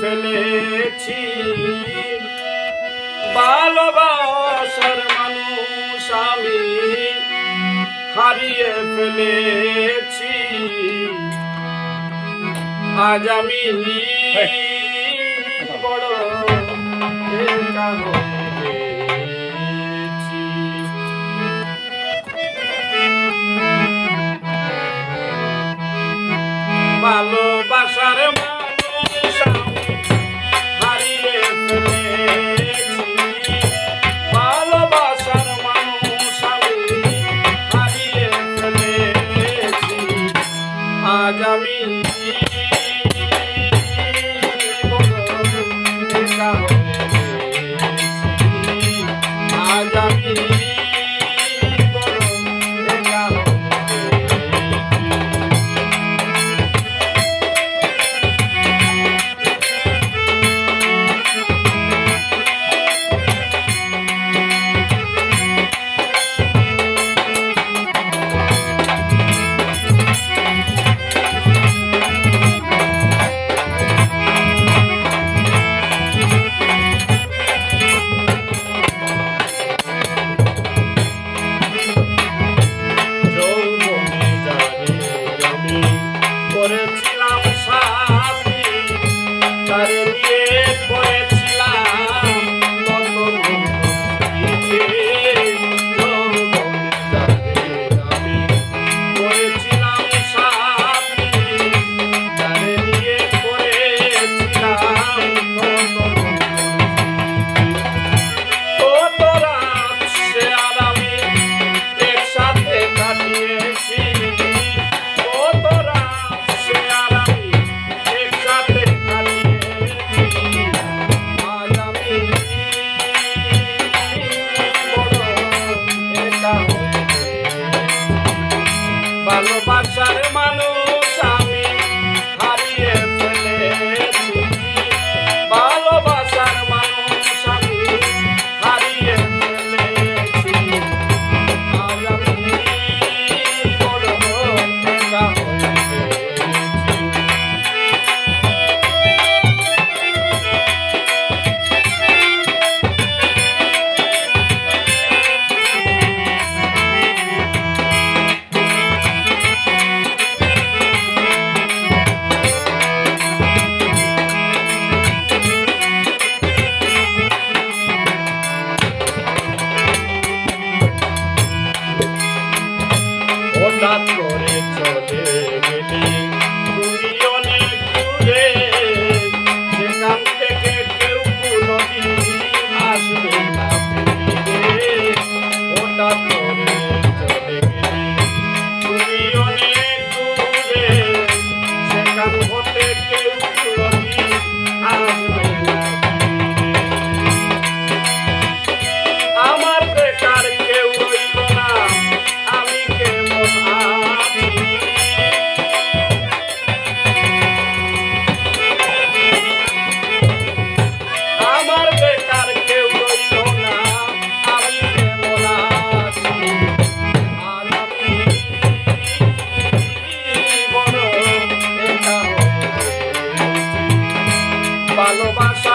ফেলেছি। ভালোবাসার মানুষ আমি হারিয়ে ফেলেছি। আজ আমি বড় কাগজ Música করেছে paso a paso.